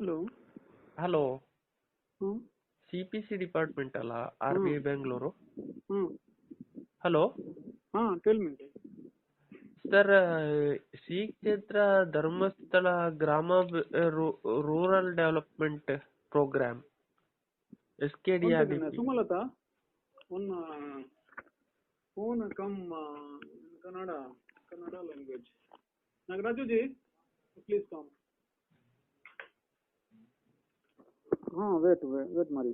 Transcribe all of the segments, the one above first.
Hello. Hello. Hmm. C P C department ಅಲ್ಲ R B I Bengaluru hmm. Hello. ಹಾಂ tell me sir Shri Kshetra Dharmasthala Grama rural development program S K D R Sumalatha one phone come Kannada Kannada language Nagaraju ji please come ಹಾಂ wait wait ಮಾಡಿ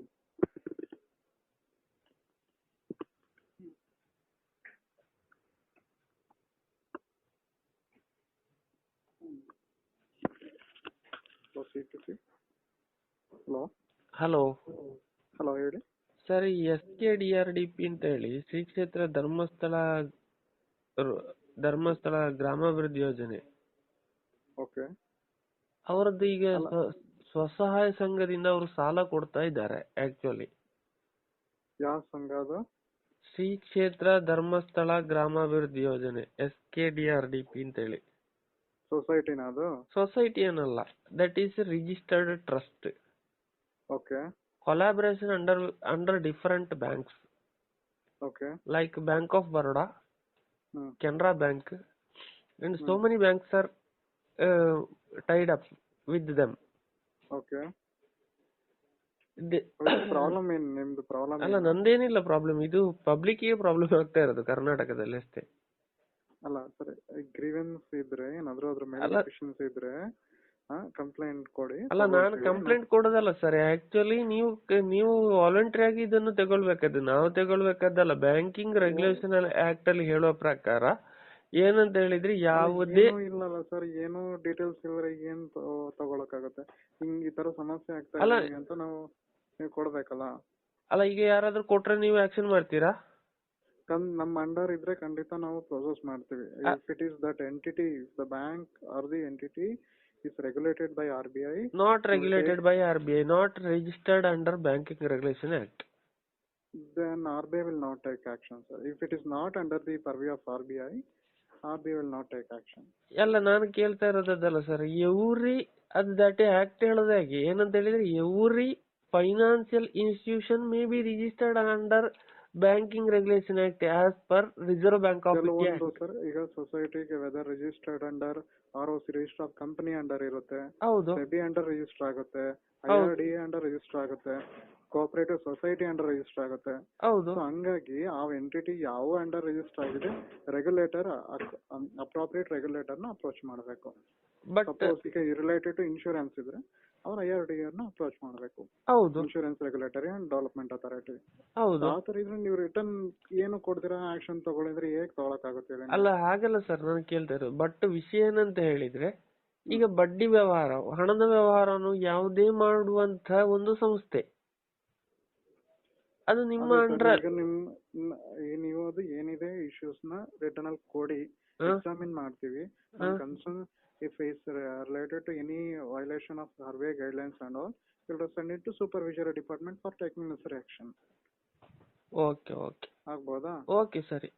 hello hello hello ಹೇಳಿ. Sir S K D R D P ಅಂತ ಹೇಳಿ ಶ್ರೀ ಕ್ಷೇತ್ರ ಧರ್ಮಸ್ಥಳ ಧರ್ಮಸ್ಥಳ ಗ್ರಾಮಾಭಿವೃದ್ಧಿ ಯೋಜನೆ. Okay ಅವರದ್ದು ಈಗ ಸ್ವಸಹಾಯ ಸಂಘದಿಂದ ಅವರು ಸಾಲ ಕೊಡ್ತಾ ಇದ್ದಾರೆ ಆಕ್ಚುಲಿ ಯಾವ ಸಂಘ ಅದು? Shri Kshetra Dharmasthala Gramabhivruddhi Yojane S K D R D P ಅಂತ ಹೇಳಿ ಸೊಸೈಟಿನ ಅದು? ಸೊಸೈಟಿ ಏನಲ್ಲ that is registered trust okay collaboration under under different banks okay like bank of Baroda Canara bank and so many banks are tied up with up with them. Okay problem ಏನು? ನಿಮ್ದು problem ಅಲ್ಲ ನಂದೇನಿಲ್ಲ problem ಇದು ಪಬ್ಲಿಕ್ಗೆ problem ಆಗ್ತಾ ಇರೋದು ಕರ್ನಾಟಕದಲ್ಲಿ ಅಷ್ಟೇ. ಅಲ್ಲ ಸರಿ. ಗ್ರೀವೆನ್ಸ್ ಇದ್ರೆ ಏನಾದ್ರು ಅದ್ರ ಮೇಲೆ ಇದ್ರೆ ಇದ್ರೆ ಕಂಪ್ಲೇಂಟ್ ಕೊಡಿ. ಅಲ್ಲ ನಾನು ಕಂಪ್ಲೇಂಟ್ ಕೊಡೋದಲ್ಲ ಸರ್. ಆಕ್ಚುಲಿ ನೀವು ನೀವು ವಾಲಂಟ್ರಿ ಆಗಿ ಇದನ್ನು ತಗೊಳ್ಬೇಕದು ನಾವು ತಗೊಳ್ಬೇಕಾದಲ್ಲ ಬ್ಯಾಂಕಿಂಗ್ ರೆಗ್ಯುಲೇಷನ್ ಆಕ್ಟ್ ಅಲ್ಲಿ ಹೇಳೋ ಪ್ರಕಾರ ಏನಂತ ಹೇಳಿದ್ರೆ ಯಾವುದೇ ಇಲ್ಲ ಇಲ್ಲಲ್ಲ ಸರ್ ಏನು ಡೀಟೇಲ್ಸ್ ಇಲ್ಲದ್ರೆ ಏನ್ ತಗೊ- ತಗೊಳಕ್ಕಾಗತ್ತೆ ಹಿಂಗ್ ಈ ತರ ಸಮಸ್ಯೆ ಆಗ್ತಾ ಅಲ್ಲ. ಇದೆ ಅಂತ ನಾವು ನೀವು ಕೊಡ್ಬೇಕಲ್ಲ ಅಲ್ಲ ಈಗ ಯಾರಾದ್ರೂ ಕೊಟ್ರೆ ನೀವು ಆಕ್ಷನ್ ಮಾಡ್ತೀರಾ ಕನ್ ನಮ್ಮ ಅಂಡರ್ ಇದ್ರೆ ಖಂಡಿತ ನಾವು ಪ್ರೊಸೆಸ್ ಮಾಡ್ತೀವಿ ಅ- if it is that entity the bank or the entity is regulated by R B I not regulated by regulated by RBI, not registered under Banking Regulation Act. then RBI will not take action sir if it is not under the purview of RBI RBI will not take action ಎಲ್ಲ ನಾನು ಕೇಳ್ತಾ ಇರೋದಲ್ಲ sir every ಅದು that act ಹೇಳೋದಾಗಿ ಏನಂತ ಹೇಳಿದ್ರೆ every financial institution may be registered under banking regulation act as per Reserve Bank of India ಕೆಲವೊಂದು sir ಈಗ ಸೊಸೈಟಿಗೆ whether registered under R O C register of company under ಇರುತ್ತೆ. ಹೌದು. SEBI under register ಆಗುತ್ತೆ. I R D under register ಆಗುತ್ತೆ. Cooperative society under register ಆಗುತ್ತೆ. ಹೌದು. So ಹಂಗಾಗಿ ಆ ಎಂಟಿಟಿ ಯಾವ ಅಂಡರ್ ರಿಜಿಸ್ಟರ್ ಆಗಿದೆ ರೆಗ್ಯುಲೇಟರ್ ಅಪ್ರಾಪ್ರಿಯೇಟ್ ರೆಗ್ಯುಲೇಟರ್ನ ಅಪ್ರೋಚ್ ಮಾಡಬೇಕು. ಬಟ್ ಸಪೋಸ್ ಈಗ ರಿಲೇಟೆಡ್ ಟು ಇನ್ಶೂರೆನ್ಸ್ ಇದ್ರೆ ಅವ್ರ ಐ ಆರ್ ಡಿ ನ ಅಪ್ರೋಚ್ ಮಾಡಬೇಕು. ಹೌದು. Insurance regulatory and development authority ಹೌದು. ಆ ತರ ಇದ್ರೆ ನೀವು ರಿಟರ್ನ್ ಏನು ಕೊಡ್ತೀರಾ ಆಕ್ಷನ್ ತಗೊಳಿದ್ರೆ ಹೇಗ್ ತಗೊಳಕ್ಕಾಗುತ್ತೆ? ಅಲ್ಲ ಹಾಗಲ್ಲ ಸರ್ ನಾನು ಕೇಳ್ತಾ ಇರೋದು. ಬಟ್ ವಿಷಯ ಏನಂತ ಹೇಳಿದ್ರೆ ಈಗ ಬಡ್ಡಿ ವ್ಯವಹಾರ ಹಣದ ವ್ಯವಹಾರನು ಯಾವುದೇ ಮಾಡುವಂತ ಒಂದು ಸಂಸ್ಥೆ. ಅದು ನಿಮ್ಮ ಅಂದ್ರೆ ಈಗ ನಿಮ್ ನ- ನೀವು ಅದು ಏನಿದೆ ಇಶ್ಯೂಸ್ನ ರಿಟರ್ನ್ ಅಲ್ಲಿ ಕೊಡಿ ಎಕ್ಸಾಮಿನ್ ಮಾಡ್ತೀವಿ. Concern if is related to any violation of survey guidelines and all will send it to supervisory department for taking necessary action okay okay ಆಗ್ಬೋದಾ? ಓಕೆ ಸರಿ.